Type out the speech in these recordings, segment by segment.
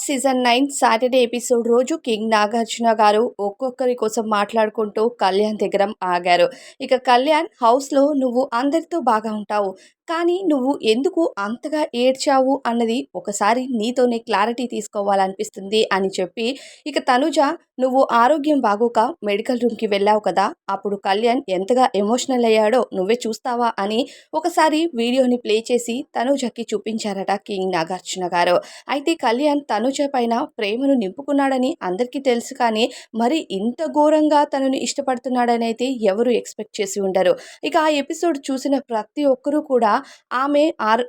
Season nine Saturday episode రోజు king Nagarjuna గారు ఒక్కొక్కరి కోసం మాట్లాడుకుంటూ కళ్యాణ్ దగ్గర ఆగారు. ఇక కళ్యాణ్ హౌస్లో నువ్వు అందరితో బాగా ఉంటావు. కానీ నువ్వు ఎందుకు అంతగా ఏడ్చావు అన్నది ఒకసారి నీతోనే క్లారిటీ తీసుకోవాలనిపిస్తుంది అని చెప్పి ఇక తనుజ నువ్వు ఆరోగ్యం బాగోక మెడికల్ రూమ్కి వెళ్ళావు కదా అప్పుడు కళ్యాణ్ ఎంతగా ఎమోషనల్ అయ్యాడో నువ్వే చూస్తావా? అని ఒకసారి వీడియోని ప్లే చేసి తనుజకి చూపించారట కింగ్ నాగార్జున గారు. అయితే కళ్యాణ్ తనుజ పైన ప్రేమను నింపుకున్నాడని అందరికీ తెలుసు కానీ మరి ఇంత ఘోరంగా తనను ఇష్టపడుతున్నాడని అయితే ఎవరు ఎక్స్పెక్ట్ చేసి ఉండరు. ఇక ఆ ఎపిసోడ్ చూసిన ప్రతి ఒక్కరూ కూడా ఆమె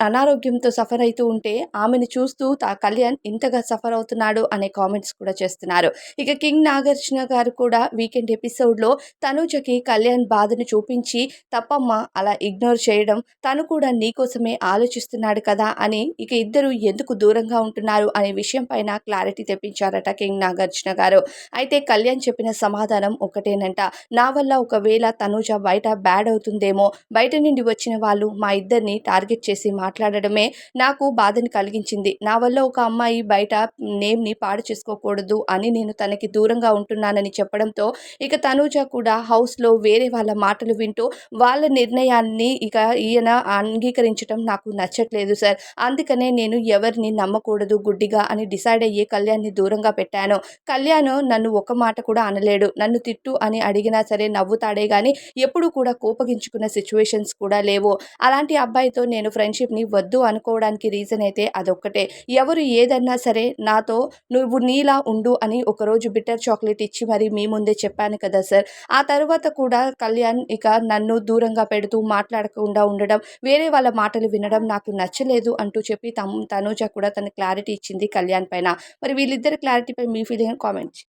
అనారోగ్యంతో సఫర్ అవుతూ ఉంటే ఆమెను చూస్తూ కళ్యాణ్ ఇంతగా సఫర్ అవుతున్నాడు అనే కామెంట్స్ కూడా చేస్తున్నారు. ఇక కింగ్ నాగార్జున గారు కూడా వీకెండ్ ఎపిసోడ్లో తనుజకి కళ్యాణ్ బాధను చూపించి తప్పమ్మ అలా ఇగ్నోర్ చేయడం తను కూడా నీకోసమే ఆలోచిస్తున్నాడు కదా అని ఇక ఇద్దరు ఎందుకు దూరంగా ఉంటున్నారు అనే విషయం పైన క్లారిటీ తెప్పించారట కింగ్ నాగార్జున గారు. అయితే కళ్యాణ్ చెప్పిన సమాధానం ఒకటేనంట. నా వల్ల ఒకవేళ తనుజ బయట బ్యాడ్ అవుతుందేమో బయట నుండి వచ్చిన వాళ్ళు మా ఇద్దరు వీళ్ళిద్దరిని టార్గెట్ చేసి మాట్లాడడమే నాకు బాధని కలిగించింది. నా వల్ల ఒక అమ్మాయి బయట నేమ్ని పాడు చేసుకోకూడదు అని నేను తనకి దూరంగా ఉంటున్నానని చెప్పడంతో ఇక తనూజ కూడా హౌస్లో వేరే వాళ్ళ మాటలు వింటూ వాళ్ళ నిర్ణయాన్ని ఇక ఈయన అంగీకరించడం నాకు నచ్చట్లేదు సార్. అందుకనే నేను ఎవరిని నమ్మకూడదు గుడ్డిగా అని డిసైడ్ అయ్యి కళ్యాణ్ని దూరంగా పెట్టాను. కళ్యాణ్ నన్ను ఒక మాట కూడా అనలేడు. నన్ను తిట్టు అని అడిగినా సరే నవ్వుతాడే కానీ ఎప్పుడు కూడా కోపగించుకున్న సిచ్యువేషన్స్ కూడా లేవు. అలాంటి అబ్బాయితో నేను ఫ్రెండ్షిప్ని వద్దు అనుకోవడానికి రీజన్ అయితే అదొక్కటే. ఎవరు ఏదన్నా సరే నాతో నువ్వు నీలా ఉండు అని ఒకరోజు బిట్టర్ చాక్లెట్ ఇచ్చి మరి మీ ముందే చెప్పాను కదా సార్. ఆ తర్వాత కూడా కళ్యాణ్ ఇక నన్ను దూరంగా పెడుతూ మాట్లాడకుండా ఉండడం వేరే వాళ్ళ మాటలు వినడం నాకు నచ్చలేదు అంటూ చెప్పి తమ్ తనూజ కూడా తన క్లారిటీ ఇచ్చింది కళ్యాణ్ పైన. మరి వీళ్ళిద్దరు క్లారిటీపై మీ ఫీలింగ్ కామెంట్స్